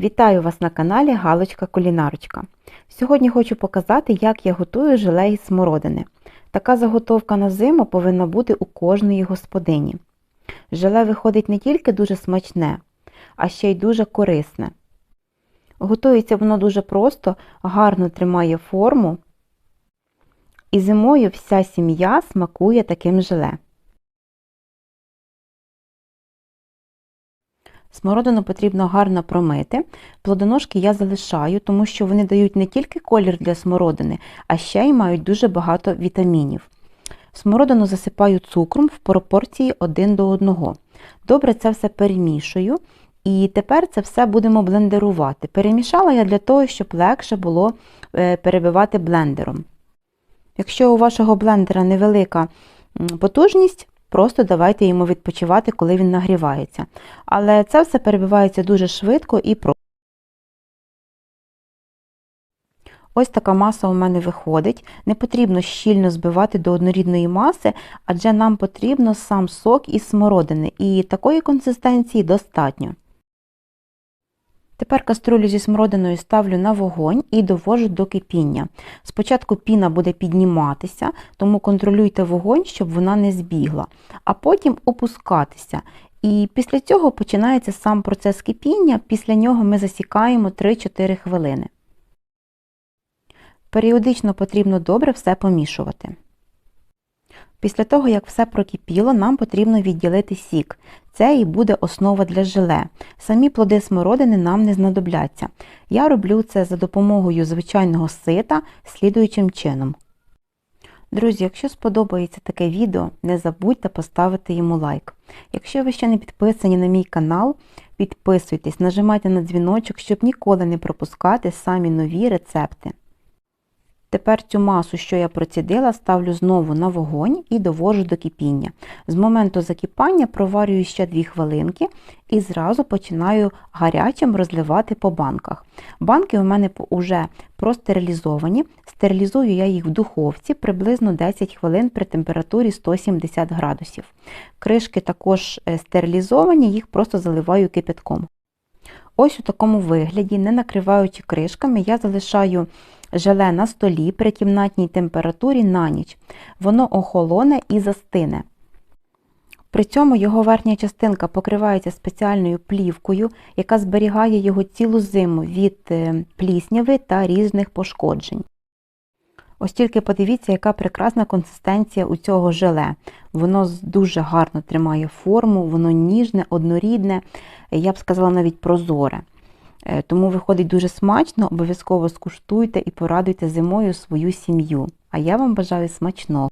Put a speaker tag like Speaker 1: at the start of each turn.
Speaker 1: Вітаю вас на каналі Галочка Кулінарочка. Сьогодні хочу показати, як я готую желе із смородини. Така заготовка на зиму повинна бути у кожної господині. Желе виходить не тільки дуже смачне, а ще й дуже корисне. Готується воно дуже просто, гарно тримає форму, і зимою вся сім'я смакує таким желе. Смородину потрібно гарно промити. Плодоножки я залишаю, тому що вони дають не тільки колір для смородини, а ще й мають дуже багато вітамінів. Смородину засипаю цукром в пропорції 1 до 1. Добре це все перемішую. І тепер це все будемо блендерувати. Перемішала я для того, щоб легше було перебивати блендером. Якщо у вашого блендера невелика потужність, Просто давайте йому відпочивати, коли він нагрівається. Але це все перебивається дуже швидко і просто. Ось така маса у мене виходить. Не потрібно щільно збивати до однорідної маси, адже нам потрібно сам сок із смородини, і такої консистенції достатньо. Тепер каструлю зі смородиною ставлю на вогонь і довожу до кипіння. Спочатку піна буде підніматися, тому контролюйте вогонь, щоб вона не збігла, а потім опускатися. І після цього починається сам процес кипіння, після нього ми засікаємо 3-4 хвилини. Періодично потрібно добре все помішувати. Після того, як все прокипіло, нам потрібно відділити сік. Це і буде основа для желе. Самі плоди смородини нам не знадобляться. Я роблю це за допомогою звичайного сита слідуючим чином. Друзі, якщо сподобається таке відео, не забудьте поставити йому лайк. Якщо ви ще не підписані на мій канал, підписуйтесь, нажимайте на дзвіночок, щоб ніколи не пропускати самі нові рецепти. Тепер цю масу, що я процідила, ставлю знову на вогонь і довожу до кипіння. З моменту закипання проварюю ще 2 хвилинки і зразу починаю гарячим розливати по банках. Банки у мене вже простерилізовані, стерилізую я їх в духовці приблизно 10 хвилин при температурі 170 градусів. Кришки також е, стерилізовані, їх просто заливаю кипятком. Ось у такому вигляді, не накриваючи кришками, я залишаю желе на столі при кімнатній температурі на ніч. Воно охолоне і застине. При цьому його верхня частинка покривається спеціальною плівкою, яка зберігає його цілу зиму від е, плісняви та різних пошкоджень. Ось тільки подивіться, яка прекрасна консистенція у цього желе. Воно дуже гарно тримає форму, воно ніжне, однорідне, я б сказала, навіть прозоре. Е, тому виходить дуже смачно, обов'язково скуштуйте і порадуйте зимою свою сім'ю. А я вам бажаю смачного!